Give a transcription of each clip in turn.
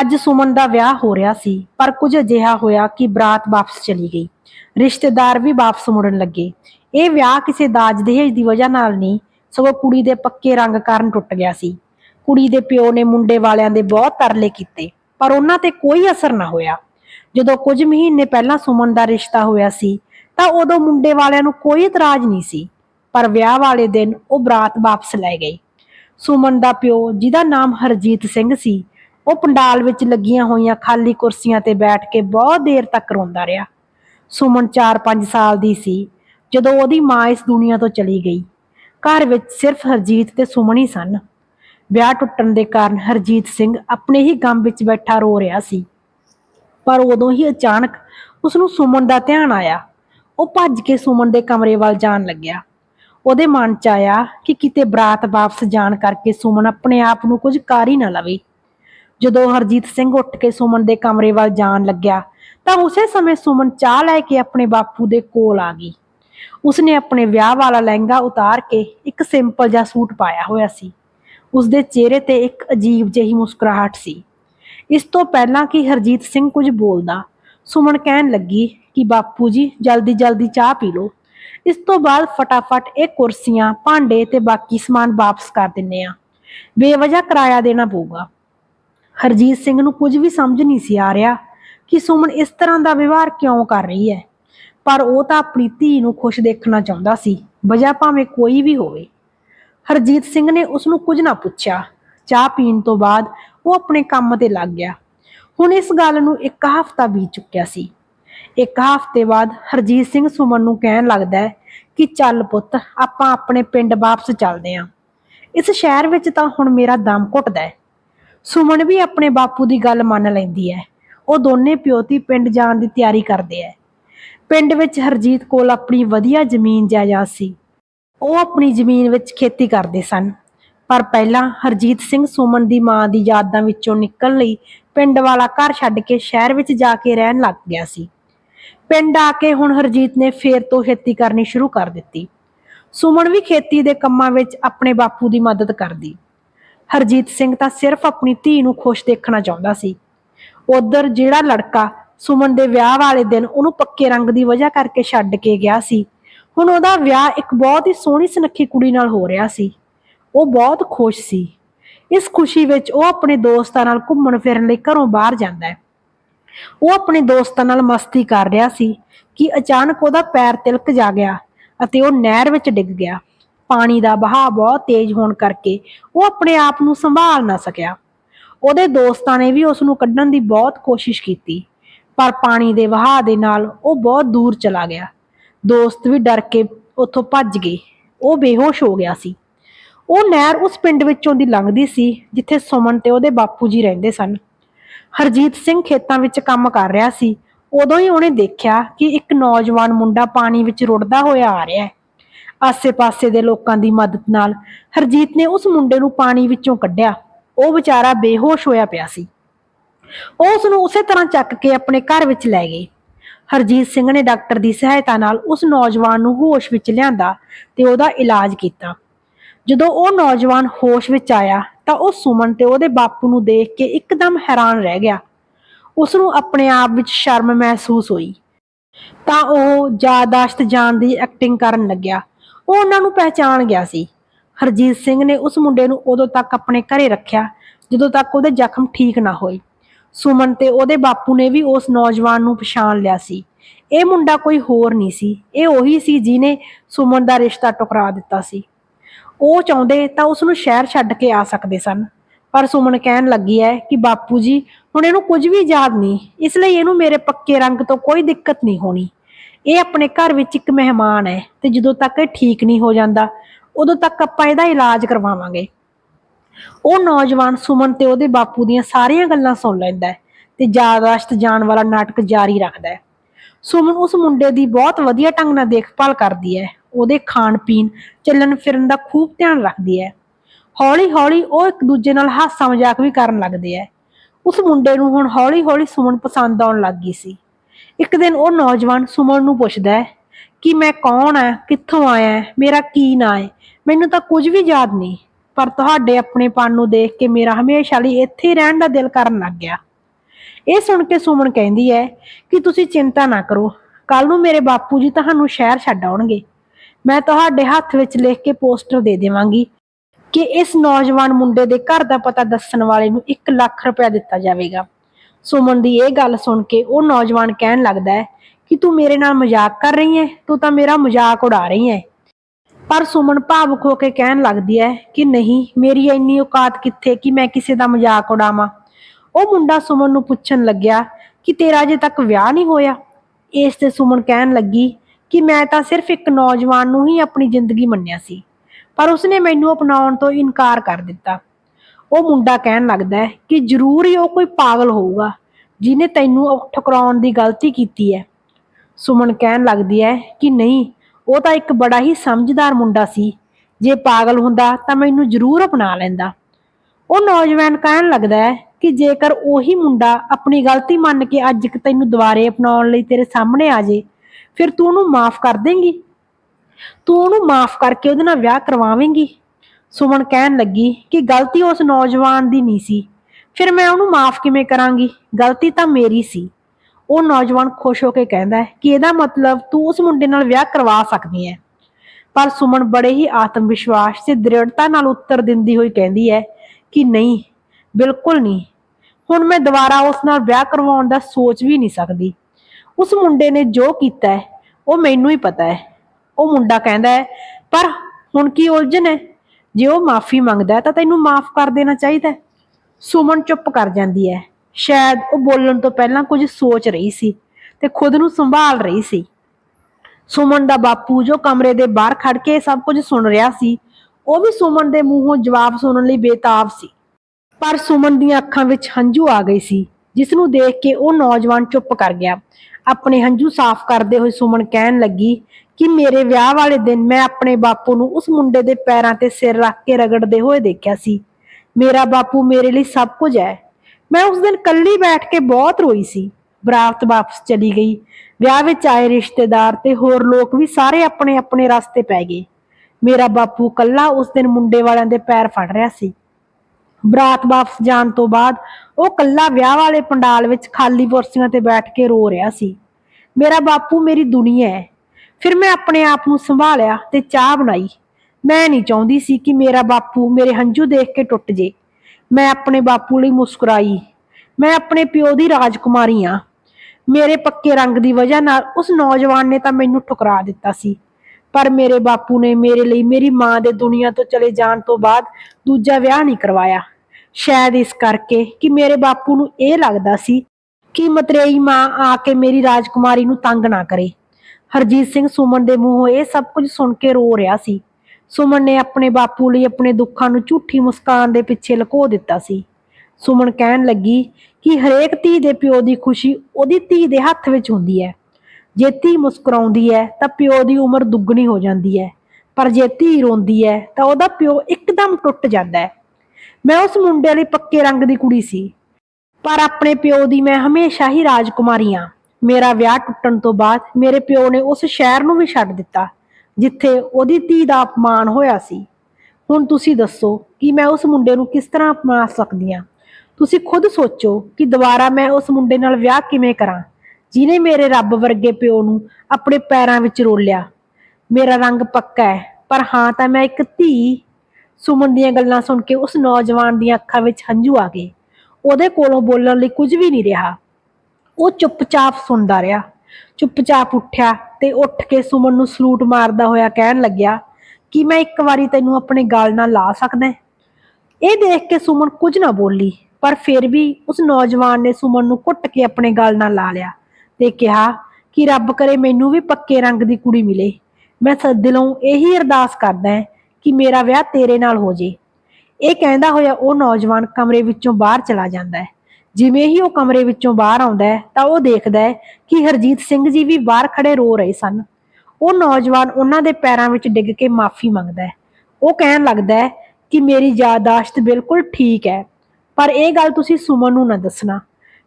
ਅੱਜ ਸੁਮਨ ਦਾ ਵਿਆਹ ਹੋ ਰਿਹਾ ਸੀ, ਪਰ ਕੁਝ ਅਜਿਹਾ ਹੋਇਆ ਕਿ ਬਰਾਤ ਵਾਪਸ ਚਲੀ ਗਈ। ਰਿਸ਼ਤੇਦਾਰ ਵੀ ਵਾਪਸ ਮੁੜਨ ਲੱਗੇ। ਇਹ ਵਿਆਹ ਕਿਸੇ ਦਾਜ ਦਹੇਜ ਦੀ ਵਜ੍ਹਾ ਨਾਲ ਨਹੀਂ, ਸਗੋਂ ਕੁੜੀ ਦੇ ਪੱਕੇ ਰੰਗ ਕਾਰਨ ਟੁੱਟ ਗਿਆ ਸੀ। ਕੁੜੀ ਦੇ ਪਿਓ ਨੇ ਮੁੰਡੇ ਵਾਲਿਆਂ ਦੇ ਬਹੁਤ ਤਰਲੇ ਕੀਤੇ, ਪਰ ਉਹਨਾਂ ਤੇ ਕੋਈ ਅਸਰ ਨਾ ਹੋਇਆ। ਜਦੋਂ ਕੁਝ ਮਹੀਨੇ ਪਹਿਲਾਂ ਸੁਮਨ ਦਾ ਰਿਸ਼ਤਾ ਹੋਇਆ ਸੀ, ਤਾਂ ਉਦੋਂ ਮੁੰਡੇ ਵਾਲਿਆਂ ਨੂੰ ਕੋਈ ਇਤਰਾਜ਼ ਨਹੀਂ ਸੀ, ਪਰ ਵਿਆਹ ਵਾਲੇ ਦਿਨ ਉਹ ਬਰਾਤ ਵਾਪਸ ਲੈ ਗਈ ਸੁਮਨ ਦਾ ਪਿਓ, ਜਿਹਦਾ ਨਾਮ ਹਰਜੀਤ ਸਿੰਘ ਸੀ ਉਹ ਪੰਡਾਲ ਵਿੱਚ ਲੱਗੀਆਂ ਹੋਈਆਂ ਖਾਲੀ ਕੁਰਸੀਆਂ ਤੇ ਬੈਠ ਕੇ ਬਹੁਤ ਦੇਰ ਤੱਕ ਰੋਂਦਾ ਰਿਹਾ। ਸੁਮਨ 4-5 ਸਾਲ ਦੀ ਸੀ, ਜਦੋਂ ਉਹਦੀ ਮਾਂ ਇਸ ਦੁਨੀਆ ਤੋਂ ਚਲੀ ਗਈ। ਘਰ ਵਿੱਚ ਸਿਰਫ ਹਰਜੀਤ ਤੇ ਸੁਮਨ ਹੀ ਸਨ। ਵਿਆਹ ਟੁੱਟਣ ਦੇ ਕਾਰਨ ਹਰਜੀਤ ਸਿੰਘ ਆਪਣੇ ਹੀ ਗਮ ਵਿੱਚ ਬੈਠਾ ਰੋ ਰਿਹਾ ਸੀ। ਪਰ ਉਦੋਂ ਹੀ ਅਚਾਨਕ ਉਸ ਨੂੰ ਸੁਮਨ ਦਾ ਧਿਆਨ ਆਇਆ। ਉਹ ਭੱਜ ਕੇ ਸੁਮਨ ਦੇ ਕਮਰੇ ਵੱਲ ਜਾਣ ਲੱਗਿਆ। ਉਹਦੇ ਮਨ 'ਚ ਆਇਆ ਕਿ ਕਿਤੇ ਬਰਾਤ ਵਾਪਸ ਜਾਣ ਕਰਕੇ ਸੁਮਨ ਆਪਣੇ ਆਪ ਨੂੰ ਕੁਝ ਕਰ ਹੀ ਨਾ ਲਵੇ। ਜਦੋਂ ਹਰਜੀਤ ਸਿੰਘ ਉੱਠ ਕੇ ਸੁਮਨ ਦੇ ਕਮਰੇ ਵੱਲ ਜਾਣ ਲੱਗਿਆ, ਤਾਂ ਉਸੇ ਸਮੇਂ ਸੁਮਨ ਚਾਹ ਲੈ ਕੇ ਆਪਣੇ ਬਾਪੂ ਦੇ ਕੋਲ ਆ ਗਈ। ਉਸਨੇ ਆਪਣੇ ਵਿਆਹ ਵਾਲਾ ਲਹਿੰਗਾ ਉਤਾਰ ਕੇ ਇੱਕ ਸਿੰਪਲ ਜਿਹਾ ਸੂਟ ਪਾਇਆ ਹੋਇਆ ਸੀ। ਉਸਦੇ ਚਿਹਰੇ ਤੇ ਇੱਕ ਅਜੀਬ ਜਿਹੀ ਮੁਸਕਰਾਹਟ ਸੀ। ਇਸ ਤੋਂ ਪਹਿਲਾਂ ਕਿ ਹਰਜੀਤ ਸਿੰਘ ਕੁਝ ਬੋਲਦਾ, ਸੁਮਨ ਕਹਿਣ ਲੱਗੀ ਕਿ, ਬਾਪੂ ਜੀ, ਜਲਦੀ ਜਲਦੀ ਚਾਹ ਪੀ ਲਓ। ਇਸ ਤੋਂ ਬਾਅਦ ਫਟਾਫਟ ਇਹ ਕੁਰਸੀਆਂ, ਭਾਂਡੇ ਤੇ ਬਾਕੀ ਸਮਾਨ ਵਾਪਸ ਕਰ ਦਿੰਨੇ ਆ ਬੇਵਜ੍ਹਾ ਕਿਰਾਇਆ ਦੇਣਾ ਪਊਗਾ। ਹਰਜੀਤ ਸਿੰਘ ਨੂੰ ਕੁਝ ਵੀ ਸਮਝ ਨਹੀਂ ਸੀ ਆ ਰਿਹਾ ਕਿ ਸੁਮਨ ਇਸ ਤਰ੍ਹਾਂ ਦਾ ਵਿਵਹਾਰ ਕਿਉਂ ਕਰ ਰਹੀ ਹੈ। ਪਰ ਉਹ ਤਾਂ ਆਪਣੀ ਧੀ ਨੂੰ ਖੁਸ਼ ਦੇਖਣਾ ਚਾਹੁੰਦਾ ਸੀ, ਵਜ੍ਹਾ ਭਾਵੇਂ ਕੋਈ ਵੀ ਹੋਵੇ। ਹਰਜੀਤ ਸਿੰਘ ਨੇ ਉਸ ਨੂੰ ਕੁਝ ਨਾ ਪੁੱਛਿਆ। ਚਾਹ ਪੀਣ ਤੋਂ ਬਾਅਦ ਉਹ ਆਪਣੇ ਕੰਮ ਤੇ ਲੱਗ ਗਿਆ। ਹੁਣ ਇਸ ਗੱਲ ਨੂੰ ਇੱਕ ਹਫ਼ਤਾ ਬੀਤ ਚੁੱਕਿਆ ਸੀ। ਇੱਕ ਹਫ਼ਤੇ ਬਾਅਦ ਹਰਜੀਤ ਸਿੰਘ ਸੁਮਨ ਨੂੰ ਕਹਿਣ ਲੱਗਦਾ ਹੈ ਕਿ ਚੱਲ ਪੁੱਤ, ਆਪਾਂ ਆਪਣੇ ਪਿੰਡ ਵਾਪਸ ਚੱਲਦੇ ਆਂ ਇਸ ਸ਼ਹਿਰ ਵਿੱਚ ਤਾਂ ਹੁਣ ਮੇਰਾ ਦਮ ਘੁੱਟਦਾ ਹੈ। ਸੁਮਨ ਵੀ ਆਪਣੇ ਬਾਪੂ ਦੀ ਗੱਲ ਮੰਨ ਲੈਂਦੀ ਹੈ। ਉਹ ਦੋਨੇ ਪਿਓਤੀ ਪਿੰਡ ਜਾਣ ਦੀ ਤਿਆਰੀ ਕਰਦੇ ਐ ਪਿੰਡ ਵਿੱਚ ਹਰਜੀਤ ਕੋਲ ਆਪਣੀ ਵਧੀਆ ਜ਼ਮੀਨ ਜਾਇਦਾਦ ਸੀ। ਉਹ ਆਪਣੀ ਜ਼ਮੀਨ ਵਿੱਚ ਖੇਤੀ ਕਰਦੇ ਸਨ। ਪਰ ਪਹਿਲਾਂ ਹਰਜੀਤ ਸਿੰਘ ਸੁਮਨ ਦੀ ਮਾਂ ਦੀ ਯਾਦਾਂ ਵਿੱਚੋਂ ਨਿਕਲਣ ਲਈ ਪਿੰਡ ਵਾਲਾ ਘਰ ਛੱਡ ਕੇ ਸ਼ਹਿਰ ਵਿੱਚ ਜਾ ਕੇ ਰਹਿਣ ਲੱਗ ਗਿਆ ਸੀ। ਪਿੰਡ ਆ ਕੇ ਹੁਣ ਹਰਜੀਤ ਨੇ ਫੇਰ ਤੋਂ ਖੇਤੀ ਕਰਨੀ ਸ਼ੁਰੂ ਕਰ ਦਿੱਤੀ। ਸੁਮਨ ਵੀ ਖੇਤੀ ਦੇ ਕੰਮਾਂ ਵਿੱਚ ਆਪਣੇ ਬਾਪੂ ਦੀ ਮਦਦ ਕਰਦੀ। ਹਰਜੀਤ ਸਿੰਘ ਤਾਂ ਸਿਰਫ ਆਪਣੀ ਧੀ ਨੂੰ ਖੁਸ਼ ਦੇਖਣਾ ਚਾਹੁੰਦਾ ਸੀ। ਉਧਰ ਜਿਹੜਾ ਲੜਕਾ ਸੁਮਨ ਦੇ ਵਿਆਹ ਵਾਲੇ ਦਿਨ ਉਹਨੂੰ ਪੱਕੇ ਰੰਗ ਦੀ ਵਜ੍ਹਾ ਕਰਕੇ ਛੱਡ ਕੇ ਗਿਆ ਸੀ, ਹੁਣ ਉਹਦਾ ਵਿਆਹ ਇੱਕ ਬਹੁਤ ਹੀ ਸੋਹਣੀ ਸੁਨੱਖੀ ਕੁੜੀ ਨਾਲ ਹੋ ਰਿਹਾ ਸੀ। ਉਹ ਬਹੁਤ ਖੁਸ਼ ਸੀ। ਇਸ ਖੁਸ਼ੀ ਵਿੱਚ ਉਹ ਆਪਣੇ ਦੋਸਤਾਂ ਨਾਲ ਘੁੰਮਣ ਫਿਰਨ ਲਈ ਘਰੋਂ ਬਾਹਰ ਜਾਂਦਾ ਹੈ। ਉਹ ਆਪਣੇ ਦੋਸਤਾਂ ਨਾਲ ਮਸਤੀ ਕਰ ਰਿਹਾ ਸੀ ਕਿ ਅਚਾਨਕ ਉਹਦਾ ਪੈਰ ਤਿਲਕ ਜਾ ਗਿਆ ਅਤੇ ਉਹ ਨਹਿਰ ਵਿੱਚ ਡਿੱਗ ਗਿਆ। ਪਾਣੀ ਦਾ ਵਹਾਅ ਬਹੁਤ ਤੇਜ਼ ਹੋਣ ਕਰਕੇ ਉਹ ਆਪਣੇ ਆਪ ਨੂੰ ਸੰਭਾਲ ਨਾ ਸਕਿਆ। ਉਹਦੇ ਦੋਸਤਾਂ ਨੇ ਵੀ ਉਸ ਨੂੰ ਕੱਢਣ ਦੀ ਬਹੁਤ ਕੋਸ਼ਿਸ਼ ਕੀਤੀ, ਪਰ ਪਾਣੀ ਦੇ ਵਹਾਅ ਦੇ ਨਾਲ ਉਹ ਬਹੁਤ ਦੂਰ ਚਲਾ ਗਿਆ। ਦੋਸਤ ਵੀ ਡਰ ਕੇ ਉੱਥੋਂ ਭੱਜ ਗਏ। ਉਹ ਬੇਹੋਸ਼ ਹੋ ਗਿਆ ਸੀ। ਉਹ ਨਹਿਰ ਉਸ ਪਿੰਡ ਵਿੱਚੋਂ ਦੀ ਲੰਘਦੀ ਸੀ, ਜਿੱਥੇ ਸੁਮਨ ਤੇ ਉਹਦੇ ਬਾਪੂ ਜੀ ਰਹਿੰਦੇ ਸਨ। ਹਰਜੀਤ ਸਿੰਘ ਖੇਤਾਂ ਵਿੱਚ ਕੰਮ ਕਰ ਰਿਹਾ ਸੀ। ਉਦੋਂ ਹੀ ਉਹਨੇ ਦੇਖਿਆ ਕਿ ਇੱਕ ਨੌਜਵਾਨ ਮੁੰਡਾ ਪਾਣੀ ਵਿੱਚ ਰੁੜਦਾ ਹੋਇਆ ਆ ਰਿਹਾ ਹੈ। ਆਸੇ-ਪਾਸੇ ਦੇ ਲੋਕਾਂ ਦੀ ਮਦਦ ਨਾਲ ਹਰਜੀਤ ਨੇ ਉਸ ਮੁੰਡੇ ਨੂੰ ਪਾਣੀ ਵਿੱਚੋਂ ਕੱਢਿਆ। ਉਹ ਵਿਚਾਰਾ ਬੇਹੋਸ਼ ਹੋਇਆ ਪਿਆ ਸੀ। ਉਹ ਉਸ ਨੂੰ ਉਸੇ ਤਰ੍ਹਾਂ ਚੱਕ ਕੇ ਆਪਣੇ ਘਰ ਵਿੱਚ ਲੈ ਗਏ ਹਰਜੀਤ ਸਿੰਘ ਨੇ ਡਾਕਟਰ ਦੀ ਸਹਾਇਤਾ ਨਾਲ ਉਸ ਨੌਜਵਾਨ ਨੂੰ ਹੋਸ਼ ਵਿੱਚ ਲਿਆਂਦਾ ਤੇ ਉਹਦਾ ਇਲਾਜ ਕੀਤਾ। ਜਦੋਂ ਉਹ ਨੌਜਵਾਨ ਹੋਸ਼ ਵਿੱਚ ਆਇਆ ਤਾਂ ਉਹ ਸੁਮਨ ਤੇ ਉਹਦੇ ਬਾਪੂ ਨੂੰ ਦੇਖ ਕੇ ਇੱਕਦਮ ਹੈਰਾਨ ਰਹਿ ਗਿਆ। ਉਸ ਨੂੰ ਆਪਣੇ ਆਪ ਵਿੱਚ ਸ਼ਰਮ ਮਹਿਸੂਸ ਹੋਈ। ਤਾਂ ਉਹ ਯਾਦਾਸ਼ਤ ਜਾਣ ਦੀ ਐਕਟਿੰਗ ਕਰਨ ਲੱਗਿਆ। ਉਹ ਉਹਨਾਂ ਨੂੰ ਪਹਿਚਾਣ ਗਿਆ ਸੀ। ਹਰਜੀਤ ਸਿੰਘ ਨੇ ਉਸ ਮੁੰਡੇ ਨੂੰ ਉਦੋਂ ਤੱਕ ਆਪਣੇ ਘਰੇ ਰੱਖਿਆ, ਜਦੋਂ ਤੱਕ ਉਹਦੇ ਜ਼ਖਮ ਠੀਕ ਨਾ ਹੋਏ। ਸੁਮਨ ਤੇ ਉਹਦੇ ਬਾਪੂ ਨੇ ਵੀ ਉਸ ਨੌਜਵਾਨ ਨੂੰ ਪਛਾਣ ਲਿਆ ਸੀ। ਇਹ ਮੁੰਡਾ ਕੋਈ ਹੋਰ ਨਹੀਂ ਸੀ, ਇਹ ਉਹੀ ਸੀ ਜਿਨੇ ਸੁਮਨ ਦਾ ਰਿਸ਼ਤਾ ਟੁਕਰਾ ਦਿੱਤਾ ਸੀ। ਉਹ ਚਾਹੁੰਦੇ ਤਾਂ ਉਸ ਨੂੰ ਸ਼ਹਿਰ ਛੱਡ ਕੇ ਆ ਸਕਦੇ ਸਨ, ਪਰ ਸੁਮਨ ਕਹਿਣ ਲੱਗੀ ਹੈ ਕਿ ਬਾਪੂ ਜੀ, ਹੁਣ ਇਹਨੂੰ ਕੁਝ ਵੀ ਯਾਦ ਨਹੀਂ, ਇਸ ਲਈ ਇਹਨੂੰ ਮੇਰੇ ਪੱਕੇ ਰੰਗ ਤੋਂ ਕੋਈ ਦਿੱਕਤ ਨਹੀਂ ਹੋਣੀ। ਇਹ ਆਪਣੇ ਘਰ ਵਿੱਚ ਇੱਕ ਮਹਿਮਾਨ ਹੈ ਤੇ ਜਦੋਂ ਤੱਕ ਇਹ ਠੀਕ ਨਹੀਂ ਹੋ ਜਾਂਦਾ, ਉਦੋਂ ਤੱਕ ਆਪਾਂ ਇਹਦਾ ਇਲਾਜ ਕਰਵਾਵਾਂਗੇ। ਉਹ ਨੌਜਵਾਨ ਸੁਮਨ ਤੇ ਉਹਦੇ ਬਾਪੂ ਦੀਆਂ ਸਾਰੀਆਂ ਗੱਲਾਂ ਸੁਣ ਲੈਂਦਾ ਹੈ ਤੇ ਯਾਦਾਸ਼ਤ ਜਾਣ ਵਾਲਾ ਨਾਟਕ ਜਾਰੀ ਰੱਖਦਾ ਹੈ। ਸੁਮਨ ਉਸ ਮੁੰਡੇ ਦੀ ਬਹੁਤ ਵਧੀਆ ਢੰਗ ਨਾਲ ਦੇਖਭਾਲ ਕਰਦੀ ਹੈ। ਉਹਦੇ ਖਾਣ ਪੀਣ ਚੱਲਣ ਫਿਰਨ ਦਾ ਖੂਬ ਧਿਆਨ ਰੱਖਦੀ ਹੈ। ਹੌਲੀ-ਹੌਲੀ ਉਹ ਇੱਕ ਦੂਜੇ ਨਾਲ ਹਾਸਾ ਮਜ਼ਾਕ ਵੀ ਕਰਨ ਲੱਗਦੇ ਐ ਉਸ ਮੁੰਡੇ ਨੂੰ ਹੁਣ ਹੌਲੀ-ਹੌਲੀ ਸੁਮਨ ਪਸੰਦ ਆਉਣ ਲੱਗ ਗਈ ਸੀ। ਇੱਕ ਦਿਨ ਉਹ ਨੌਜਵਾਨ ਸੁਮਨ ਨੂੰ ਪੁੱਛਦਾ ਹੈ ਕਿ ਮੈਂ ਕੌਣ ਆ ਕਿੱਥੋਂ ਆਇਆ ਮੇਰਾ ਕੀ ਨਾਂ ਹੈ? ਮੈਨੂੰ ਤਾਂ ਕੁਝ ਵੀ ਯਾਦ ਨਹੀਂ, ਪਰ ਤੁਹਾਡੇ ਆਪਣੇਪਨ ਨੂੰ ਦੇਖ ਕੇ ਮੇਰਾ ਹਮੇਸ਼ਾ ਲਈ ਇੱਥੇ ਹੀ ਰਹਿਣ ਦਾ ਦਿਲ ਕਰਨ ਲੱਗ ਗਿਆ। ਇਹ ਸੁਣ ਕੇ ਸੁਮਨ ਕਹਿੰਦੀ ਹੈ ਕਿ ਤੁਸੀਂ ਚਿੰਤਾ ਨਾ ਕਰੋ ਕੱਲ ਨੂੰ ਮੇਰੇ ਬਾਪੂ ਜੀ ਤੁਹਾਨੂੰ ਸ਼ਹਿਰ ਛੱਡ ਆਉਣਗੇ। ਮੈਂ ਤੁਹਾਡੇ ਹੱਥ ਵਿੱਚ ਲਿਖ ਕੇ ਪੋਸਟਰ ਦੇ ਦੇਵਾਂਗੀ ਕਿ ਇਸ ਨੌਜਵਾਨ ਮੁੰਡੇ ਦੇ ਘਰ ਦਾ ਪਤਾ ਦੱਸਣ ਵਾਲੇ ਨੂੰ 1 ਲੱਖ ਰੁਪਇਆ ਦਿੱਤਾ ਜਾਵੇਗਾ। ਸੁਮਨ ਦੀ ਇਹ ਗੱਲ ਸੁਣ ਕੇ ਉਹ ਨੌਜਵਾਨ ਕਹਿਣ ਲੱਗਦਾ ਹੈ ਕਿ ਤੂੰ ਮੇਰੇ ਨਾਲ ਮਜ਼ਾਕ ਕਰ ਰਹੀ ਹੈ, ਤੂੰ ਤਾਂ ਮੇਰਾ ਮਜ਼ਾਕ ਉਡਾ ਰਹੀ ਹੈ। ਪਰ ਸੁਮਨ ਭਾਵੁਕ ਹੋ ਕੇ ਕਹਿਣ ਲੱਗਦੀ ਹੈ ਕਿ ਨਹੀਂ, ਮੇਰੀ ਇੰਨੀ ਔਕਾਤ ਕਿੱਥੇ ਕਿ ਮੈਂ ਕਿਸੇ ਦਾ ਮਜ਼ਾਕ ਉਡਾਵਾਂ। ਉਹ ਮੁੰਡਾ ਸੁਮਨ ਨੂੰ ਪੁੱਛਣ ਲੱਗਿਆ ਕਿ ਤੇਰਾ ਅਜੇ ਤੱਕ ਵਿਆਹ ਨਹੀਂ ਹੋਇਆ। ਇਸ ਤੇ ਸੁਮਨ ਕਹਿਣ ਲੱਗੀ ਕਿ ਮੈਂ ਤਾਂ ਸਿਰਫ ਇੱਕ ਨੌਜਵਾਨ ਨੂੰ ਹੀ ਆਪਣੀ ਜ਼ਿੰਦਗੀ ਮੰਨਿਆ ਸੀ, ਪਰ ਉਸਨੇ ਮੈਨੂੰ ਅਪਣਾਉਣ ਤੋਂ ਇਨਕਾਰ ਕਰ ਦਿੱਤਾ। ਉਹ ਮੁੰਡਾ ਕਹਿਣ ਲੱਗਦਾ ਹੈ ਕਿ ਜ਼ਰੂਰ ਹੀ ਉਹ ਕੋਈ ਪਾਗਲ ਹੋਊਗਾ, ਜਿਹਨੇ ਤੈਨੂੰ ਠੁਕਰਾਉਣ ਦੀ ਗਲਤੀ ਕੀਤੀ ਹੈ। ਸੁਮਨ ਕਹਿਣ ਲੱਗਦੀ ਹੈ ਕਿ ਨਹੀਂ, ਉਹ ਤਾਂ ਇੱਕ ਬੜਾ ਹੀ ਸਮਝਦਾਰ ਮੁੰਡਾ ਸੀ। ਜੇ ਪਾਗਲ ਹੁੰਦਾ ਤਾਂ ਮੈਨੂੰ ਜ਼ਰੂਰ ਅਪਣਾ ਲੈਂਦਾ। ਉਹ ਨੌਜਵਾਨ ਕਹਿਣ ਲੱਗਦਾ ਹੈ ਕਿ ਜੇਕਰ ਉਹੀ ਮੁੰਡਾ ਆਪਣੀ ਗਲਤੀ ਮੰਨ ਕੇ ਅੱਜ ਤੈਨੂੰ ਦੁਬਾਰੇ ਅਪਣਾਉਣ ਲਈ ਤੇਰੇ ਸਾਹਮਣੇ ਆ ਜੇ, ਫਿਰ ਤੂੰ ਉਹਨੂੰ ਮਾਫ ਕਰ ਦੇਂਗੀ? ਤੂੰ ਉਹਨੂੰ ਮਾਫ ਕਰਕੇ ਉਹਦੇ ਨਾਲ ਵਿਆਹ ਕਰਵਾਵੇਂਗੀ? ਸੁਮਨ ਕਹਿਣ ਲੱਗੀ ਕਿ ਗਲਤੀ ਉਸ ਨੌਜਵਾਨ ਦੀ ਨਹੀਂ ਸੀ। ਫਿਰ ਮੈਂ ਉਹਨੂੰ ਮਾਫ ਕਿਵੇਂ ਕਰਾਂਗੀ? ਗਲਤੀ ਤਾਂ ਮੇਰੀ ਸੀ। ਉਹ ਨੌਜਵਾਨ ਖੁਸ਼ ਹੋ ਕੇ ਕਹਿੰਦਾ ਕਿ ਇਹਦਾ ਮਤਲਬ ਤੂੰ ਉਸ ਮੁੰਡੇ ਨਾਲ ਵਿਆਹ ਕਰਵਾ ਸਕਦੀ ਹੈ। ਪਰ ਸੁਮਨ ਬੜੇ ਹੀ ਆਤਮ ਵਿਸ਼ਵਾਸ ਤੇ ਦ੍ਰਿੜਤਾ ਨਾਲ ਉੱਤਰ ਦਿੰਦੀ ਹੋਈ ਕਹਿੰਦੀ ਹੈ ਕਿ ਨਹੀਂ, ਬਿਲਕੁਲ ਨਹੀਂ। ਹੁਣ ਮੈਂ ਦੁਬਾਰਾ ਉਸ ਨਾਲ ਵਿਆਹ ਕਰਵਾਉਣ ਦਾ ਸੋਚ ਵੀ ਨਹੀਂ ਸਕਦੀ। ਉਸ ਮੁੰਡੇ ਨੇ ਜੋ ਕੀਤਾ ਹੈ, ਉਹ ਮੈਨੂੰ ਹੀ ਪਤਾ ਹੈ। ਉਹ ਮੁੰਡਾ ਕਹਿੰਦਾ ਹੈ, ਪਰ ਹੁਣ ਕੀ ਉਲਝਣ ਹੈ? ਜੇ ਉਹ ਮਾਫੀ ਮੰਗਦਾ ਤਾਂ ਤੈਨੂੰ ਮਾਫ ਕਰ ਦੇਣਾ ਚਾਹੀਦਾ ਸੁਮਨ ਚੁੱਪ ਕਰ ਜਾਂਦੀ ਹੈ। ਸ਼ਾਇਦ ਉਹ ਬੋਲਣ ਤੋਂ ਪਹਿਲਾਂ ਕੁਝ ਸੋਚ ਰਹੀ ਸੀ ਤੇ ਖੁਦ ਨੂੰ ਸੰਭਾਲ ਰਹੀ ਸੀ। ਸੁਮਨ ਦਾ ਬਾਪੂ ਜੋ ਕਮਰੇ ਦੇ ਬਾਹਰ ਖੜ ਕੇ ਸਭ ਕੁਝ ਸੁਣ ਰਿਹਾ ਸੀ, ਉਹ ਵੀ ਸੁਮਨ ਦੇ ਮੂੰਹੋਂ ਜਵਾਬ ਸੁਣਨ ਲਈ ਬੇਤਾਬ ਸੀ। ਪਰ ਸੁਮਨ ਦੀਆਂ ਅੱਖਾਂ ਵਿੱਚ ਹੰਝੂ ਆ ਗਏ ਸੀ, ਜਿਸ ਨੂੰ ਦੇਖ ਕੇ ਉਹ ਨੌਜਵਾਨ ਚੁੱਪ ਕਰ ਗਿਆ। ਆਪਣੇ ਹੰਝੂ ਸਾਫ਼ ਕਰਦੇ ਹੋਏ ਸੁਮਨ ਕਹਿਣ ਲੱਗੀ ਕਿ ਮੇਰੇ ਵਿਆਹ ਵਾਲੇ ਦਿਨ ਮੈਂ ਆਪਣੇ ਬਾਪੂ ਨੂੰ ਉਸ ਮੁੰਡੇ ਦੇ ਪੈਰਾਂ ਤੇ ਸਿਰ ਰੱਖ ਕੇ ਰਗੜਦੇ ਹੋਏ ਦੇਖਿਆ ਸੀ। ਮੇਰਾ ਬਾਪੂ ਮੇਰੇ ਲਈ ਸਭ ਕੁਝ ਹੈ। ਮੈਂ ਉਸ ਦਿਨ ਕੱਲੀ ਬੈਠ ਕੇ ਬਹੁਤ ਰੋਈ ਸੀ। ਬਰਾਤ ਵਾਪਸ ਚਲੀ ਗਈ। ਵਿਆਹ ਵਿੱਚ ਆਏ ਰਿਸ਼ਤੇਦਾਰ ਤੇ ਹੋਰ ਲੋਕ ਵੀ ਸਾਰੇ ਆਪਣੇ ਆਪਣੇ ਰਸਤੇ ਪੈ ਗਏ। ਮੇਰਾ ਬਾਪੂ ਕੱਲਾ ਉਸ ਦਿਨ ਮੁੰਡੇ ਵਾਲਿਆਂ ਦੇ ਪੈਰ ਫੜ ਰਿਹਾ ਸੀ। ਬਰਾਤ ਵਾਪਸ ਜਾਣ ਤੋਂ ਬਾਅਦ ਉਹ ਕੱਲਾ ਵਿਆਹ ਵਾਲੇ ਪੰਡਾਲ ਵਿੱਚ ਖਾਲੀ ਕੁਰਸੀਆਂ ਤੇ ਬੈਠ ਕੇ ਰੋ ਰਿਹਾ ਸੀ। ਮੇਰਾ ਬਾਪੂ ਮੇਰੀ ਦੁਨੀਆ ਹੈ ਫਿਰ ਮੈਂ ਆਪਣੇ ਆਪ ਨੂੰ ਸੰਭਾਲਿਆ ਤੇ ਚਾਹ ਬਣਾਈ। ਮੈਂ ਨਹੀਂ ਚਾਹੁੰਦੀ ਸੀ ਕਿ ਮੇਰਾ ਬਾਪੂ ਮੇਰੇ ਹੰਝੂ ਦੇਖ ਕੇ ਟੁੱਟ ਜੇ। ਮੈਂ ਆਪਣੇ ਬਾਪੂ ਲਈ ਮੁਸਕਰਾਈ। ਮੈਂ ਆਪਣੇ ਪਿਓ ਦੀ ਰਾਜਕੁਮਾਰੀ ਆ। ਮੇਰੇ ਪੱਕੇ ਰੰਗ ਦੀ ਵਜ੍ਹਾ ਨਾਲ ਉਸ ਨੌਜਵਾਨ ਨੇ ਤਾਂ ਮੈਨੂੰ ਠੁਕਰਾ ਦਿੱਤਾ ਸੀ। ਪਰ ਮੇਰੇ ਬਾਪੂ ਨੇ ਮੇਰੇ ਲਈ ਮੇਰੀ ਮਾਂ ਦੇ ਦੁਨੀਆ ਤੋਂ ਚਲੇ ਜਾਣ ਤੋਂ ਬਾਅਦ ਦੂਜਾ ਵਿਆਹ ਨਹੀਂ ਕਰਵਾਇਆ। ਸ਼ਾਇਦ ਇਸ ਕਰਕੇ ਕਿ ਮੇਰੇ ਬਾਪੂ ਨੂੰ ਇਹ ਲੱਗਦਾ ਸੀ ਕਿ ਮਤਰੇਈ ਮਾਂ ਆ ਕੇ ਮੇਰੀ ਰਾਜਕੁਮਾਰੀ ਨੂੰ ਤੰਗ ਨਾ ਕਰੇ। ਹਰਜੀਤ ਸਿੰਘ ਸੁਮਨ ਦੇ ਮੂੰਹੋਂ ਇਹ ਸਭ ਕੁਝ ਸੁਣ ਕੇ ਰੋ ਰਿਹਾ ਸੀ। ਸੁਮਨ ਨੇ ਆਪਣੇ ਬਾਪੂ ਲਈ ਆਪਣੇ ਦੁੱਖਾਂ ਨੂੰ ਝੂਠੀ ਮੁਸਕਾਨ ਦੇ ਪਿੱਛੇ ਲੁਕੋ ਦਿੱਤਾ ਸੀ। ਸੁਮਨ ਕਹਿਣ ਲੱਗੀ ਕਿ ਹਰੇਕ ਧੀ ਦੇ ਪਿਓ ਦੀ ਖੁਸ਼ੀ ਉਹਦੀ ਧੀ ਦੇ ਹੱਥ ਵਿੱਚ ਹੁੰਦੀ ਹੈ। ਜੇ ਧੀ ਮੁਸਕਰਾਉਂਦੀ ਹੈ ਤਾਂ ਪਿਓ ਦੀ ਉਮਰ ਦੁੱਗਣੀ ਹੋ ਜਾਂਦੀ ਹੈ। ਪਰ ਜੇ ਧੀ ਰੋਂਦੀ ਹੈ ਤਾਂ ਉਹਦਾ ਪਿਓ ਇੱਕਦਮ ਟੁੱਟ ਜਾਂਦਾ ਹੈ। ਮੈਂ ਉਸ ਮੁੰਡੇ ਲਈ ਪੱਕੇ ਰੰਗ ਦੀ ਕੁੜੀ ਸੀ। ਪਰ ਆਪਣੇ ਪਿਓ ਦੀ ਮੈਂ ਹਮੇਸ਼ਾ ਹੀ ਰਾਜਕੁਮਾਰੀ ਹਾਂ। ਮੇਰਾ ਵਿਆਹ ਟੁੱਟਣ ਤੋਂ ਬਾਅਦ ਮੇਰੇ ਪਿਓ ਨੇ ਉਸ ਸ਼ਹਿਰ ਨੂੰ ਵੀ ਛੱਡ ਦਿੱਤਾ, ਜਿੱਥੇ ਉਹਦੀ ਧੀ ਦਾ ਅਪਮਾਨ ਹੋਇਆ ਸੀ। ਹੁਣ ਤੁਸੀਂ ਦੱਸੋ ਕਿ ਮੈਂ ਉਸ ਮੁੰਡੇ ਨੂੰ ਕਿਸ ਤਰ੍ਹਾਂ ਅਪਣਾ ਸਕਦੀ ਹਾਂ? ਤੁਸੀਂ ਖੁਦ ਸੋਚੋ ਕਿ ਦੁਬਾਰਾ ਮੈਂ ਉਸ ਮੁੰਡੇ ਨਾਲ ਵਿਆਹ ਕਿਵੇਂ ਕਰਾਂ ਜਿਨੇ ਮੇਰੇ ਰੱਬ ਵਰਗੇ ਪਿਓ ਨੂੰ ਆਪਣੇ ਪੈਰਾਂ ਵਿੱਚ ਰੋਲਿਆ। ਮੇਰਾ ਰੰਗ ਪੱਕਾ ਹੈ, ਪਰ ਹਾਂ ਤਾਂ ਮੈਂ ਇੱਕ ਧੀ ਸੁਮਨ ਦੀਆਂ ਗੱਲਾਂ ਸੁਣ ਕੇ ਉਸ ਨੌਜਵਾਨ ਦੀਆਂ ਅੱਖਾਂ ਵਿੱਚ ਹੰਝੂ ਆ ਗਏ। ਉਹਦੇ ਕੋਲੋਂ ਬੋਲਣ ਲਈ ਕੁਝ ਵੀ ਨਹੀਂ ਰਿਹਾ। ਉਹ ਚੁੱਪਚਾਪ ਸੁਣਦਾ ਰਿਹਾ। ਚੁੱਪਚਾਪ ਉੱਠਿਆ ਤੇ ਉੱਠ ਕੇ ਸੁਮਨ ਨੂੰ ਸਲੂਟ ਮਾਰਦਾ ਹੋਇਆ ਕਹਿਣ ਲੱਗਿਆ, ਕਿ ਮੈਂ ਇੱਕ ਵਾਰੀ ਤੈਨੂੰ ਆਪਣੇ ਗਾਲ ਨਾਲ ਲਾ ਸਕਦਾ ਇਹ ਦੇਖ ਕੇ ਸੁਮਨ ਕੁਝ ਨਾ ਬੋਲੀ, ਪਰ ਫਿਰ ਵੀ ਉਸ ਨੌਜਵਾਨ ਨੇ ਸੁਮਨ ਨੂੰ ਘੁੱਟ ਕੇ ਆਪਣੇ ਗਲ ਨਾਲ ਲਾ ਲਿਆ ਤੇ ਕਿਹਾ ਕਿ ਰੱਬ ਕਰੇ ਮੈਨੂੰ ਵੀ ਪੱਕੇ ਰੰਗ ਦੀ ਕੁੜੀ ਮਿਲੇ। ਮੈਂ ਸ ਦਿਲੋਂ ਇਹੀ ਅਰਦਾਸ ਕਰਦਾ ਹਾਂ ਕਿ ਮੇਰਾ ਵਿਆਹ ਤੇਰੇ ਨਾਲ ਹੋ ਜੇ। ਇਹ ਕਹਿੰਦਾ ਹੋਇਆ ਉਹ ਨੌਜਵਾਨ ਕਮਰੇ ਵਿੱਚੋਂ ਬਾਹਰ ਚਲਾ ਜਾਂਦਾ ਹੈ। ਜਿਵੇਂ ਹੀ ਉਹ ਕਮਰੇ ਵਿੱਚੋਂ ਬਾਹਰ ਆਉਂਦਾ ਹੈ, ਤਾਂ ਉਹ ਦੇਖਦਾ ਹੈ ਕਿ ਹਰਜੀਤ ਸਿੰਘ ਜੀ ਵੀ ਬਾਹਰ ਖੜੇ ਰੋ ਰਹੇ ਸਨ। ਉਹ ਨੌਜਵਾਨ ਉਹਨਾਂ ਦੇ ਪੈਰਾਂ ਵਿੱਚ ਡਿੱਗ ਕੇ ਮਾਫੀ ਮੰਗਦਾ ਹੈ। ਉਹ ਕਹਿਣ ਲੱਗਦਾ ਹੈ ਕਿ ਮੇਰੀ ਯਾਦਾਸ਼ਤ ਬਿਲਕੁਲ ਠੀਕ ਹੈ, ਪਰ ਇਹ ਗੱਲ ਤੁਸੀਂ ਸੁਮਨ ਨੂੰ ਨਾ ਦੱਸਣਾ,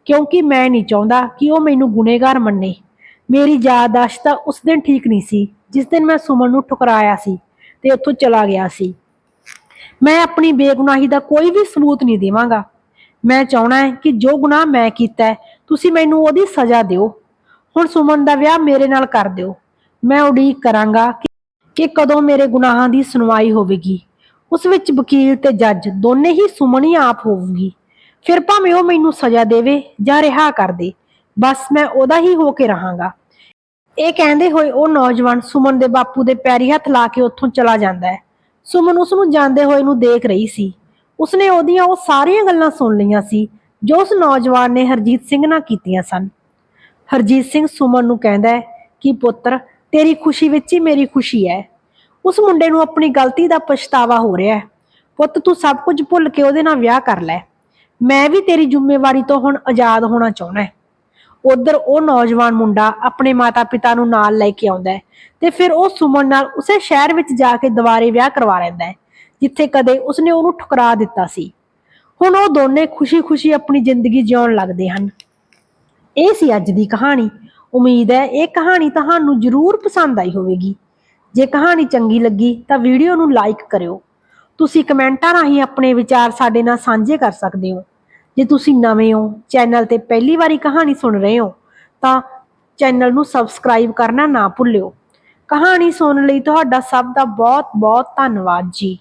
ਕਿਉਂਕਿ ਮੈਂ ਨਹੀਂ ਚਾਹੁੰਦਾ ਕਿ ਉਹ ਮੈਨੂੰ ਗੁਨੇਗਾਰ ਮੰਨੇ। ਮੇਰੀ ਯਾਦਾਸ਼ਤ ਤਾਂ ਉਸ ਦਿਨ ਠੀਕ ਨਹੀਂ ਸੀ, ਜਿਸ ਦਿਨ ਮੈਂ ਸੁਮਨ ਨੂੰ ਠੁਕਰਾਇਆ ਸੀ। ਤੇ ਉੱਥੋਂ ਚਲਾ ਗਿਆ ਸੀ। ਮੈਂ ਆਪਣੀ ਬੇਗੁਨਾਹੀ ਦਾ ਕੋਈ ਵੀ ਸਬੂਤ ਨਹੀਂ ਦੇਵਾਂਗਾ। ਮੈਂ ਚਾਹਣਾ ਹੈ ਕਿ ਜੋ ਗੁਨਾਹ ਮੈਂ ਕੀਤਾ ਹੈ, ਤੁਸੀਂ ਮੈਨੂੰ ਉਹਦੀ ਸਜ਼ਾ ਦਿਓ। ਹੁਣ ਸੁਮਨ ਦਾ ਵਿਆਹ ਮੇਰੇ ਨਾਲ ਕਰ ਦਿਓ। ਮੈਂ ਉਡੀਕ ਕਰਾਂਗਾ ਕਿ ਕਦੋਂ ਮੇਰੇ ਗੁਨਾਹਾਂ ਦੀ ਸੁਣਵਾਈ ਹੋਵੇਗੀ। ਉਸ ਵਿੱਚ ਵਕੀਲ ਤੇ ਜੱਜ ਦੋਨੇ ਹੀ ਸੁਮਨ ਹੀ ਆਪ ਹੋਊਗੀ। ਫਿਰ ਭਾਵੇਂ ਉਹ ਮੈਨੂੰ ਸਜ਼ਾ ਦੇਵੇ ਜਾਂ ਰਿਹਾ ਕਰ ਦੇ। ਬਸ ਮੈਂ ਉਹਦਾ ਹੀ ਹੋ ਕੇ ਰਹਾਂਗਾ। ਇਹ ਕਹਿੰਦੇ ਹੋਏ ਉਹ ਨੌਜਵਾਨ ਸੁਮਨ ਦੇ ਬਾਪੂ ਦੇ ਪੈਰੀ ਹੱਥ ਲਾ ਕੇ ਉੱਥੋਂ ਚਲਾ ਜਾਂਦਾ ਹੈ। ਸੁਮਨ ਉਸ ਨੂੰ ਜਾਂਦੇ ਹੋਏ ਨੂੰ ਦੇਖ ਰਹੀ ਸੀ। ਉਸਨੇ ਉਹਦੀਆਂ ਉਹ ਸਾਰੀਆਂ ਗੱਲਾਂ ਸੁਣ ਲਈਆਂ ਸੀ, ਜੋ ਉਸ ਨੌਜਵਾਨ ਨੇ ਹਰਜੀਤ ਸਿੰਘ ਨਾਲ ਕੀਤੀਆਂ ਸਨ। ਹਰਜੀਤ ਸਿੰਘ ਸੁਮਨ ਨੂੰ ਕਹਿੰਦਾ ਹੈ ਕਿ, ਪੁੱਤਰ, ਤੇਰੀ ਖੁਸ਼ੀ ਵਿੱਚ ਹੀ ਮੇਰੀ ਖੁਸ਼ੀ ਹੈ। ਉਸ ਮੁੰਡੇ ਨੂੰ ਆਪਣੀ ਗਲਤੀ ਦਾ ਪਛਤਾਵਾ ਹੋ ਰਿਹਾ ਹੈ। ਪੁੱਤ, ਤੂੰ ਸਭ ਕੁਝ ਭੁੱਲ ਕੇ ਉਹਦੇ ਨਾਲ ਵਿਆਹ ਕਰ ਲੈ। ਮੈਂ ਵੀ ਤੇਰੀ ਜ਼ਿੰਮੇਵਾਰੀ ਤੋਂ ਹੁਣ ਆਜ਼ਾਦ ਹੋਣਾ ਚਾਹੁੰਦਾ ਹੈ। ਉਧਰ ਉਹ ਨੌਜਵਾਨ ਮੁੰਡਾ ਆਪਣੇ ਮਾਤਾ-ਪਿਤਾ ਨੂੰ ਨਾਲ ਲੈ ਕੇ ਆਉਂਦਾ ਹੈ ਤੇ ਫਿਰ ਉਹ ਸੁਮਨ ਨਾਲ ਉਸੇ ਸ਼ਹਿਰ ਵਿੱਚ ਜਾ ਕੇ ਦੁਬਾਰੇ ਵਿਆਹ ਕਰਵਾ ਲੈਂਦਾ ਹੈ, ਜਿੱਥੇ ਕਦੇ ਉਸਨੇ ਉਹਨੂੰ ਠੁਕਰਾ ਦਿੱਤਾ ਸੀ। ਹੁਣ ਉਹ ਦੋਨੇ ਖੁਸ਼ੀ-ਖੁਸ਼ੀ ਆਪਣੀ ਜ਼ਿੰਦਗੀ ਜਿਉਣ ਲੱਗਦੇ ਹਨ। ਇਹ ਸੀ ਅੱਜ ਦੀ ਕਹਾਣੀ। ਉਮੀਦ ਹੈ ਇਹ ਕਹਾਣੀ ਤੁਹਾਨੂੰ ਜ਼ਰੂਰ ਪਸੰਦ ਆਈ ਹੋਵੇਗੀ। ਜੇ ਕਹਾਣੀ ਚੰਗੀ ਲੱਗੀ ਤਾਂ ਵੀਡੀਓ ਨੂੰ ਲਾਈਕ ਕਰਿਓ। ਤੁਸੀਂ ਕਮੈਂਟਾਂ ਰਾਹੀਂ ਆਪਣੇ ਵਿਚਾਰ ਸਾਡੇ ਨਾਲ ਸਾਂਝੇ ਕਰ ਸਕਦੇ ਹੋ। ਜੇ ਤੁਸੀਂ ਨਵੇਂ ਹੋ ਚੈਨਲ ਤੇ ਪਹਿਲੀ ਵਾਰੀ ਕਹਾਣੀ ਸੁਣ ਰਹੇ ਹੋ, ਤਾਂ ਚੈਨਲ ਨੂੰ ਸਬਸਕ੍ਰਾਈਬ ਕਰਨਾ ਨਾ ਭੁੱਲਿਓ। ਕਹਾਣੀ ਸੁਣਨ ਲਈ ਤੁਹਾਡਾ ਸਭ ਦਾ ਬਹੁਤ ਬਹੁਤ ਧੰਨਵਾਦ ਜੀ।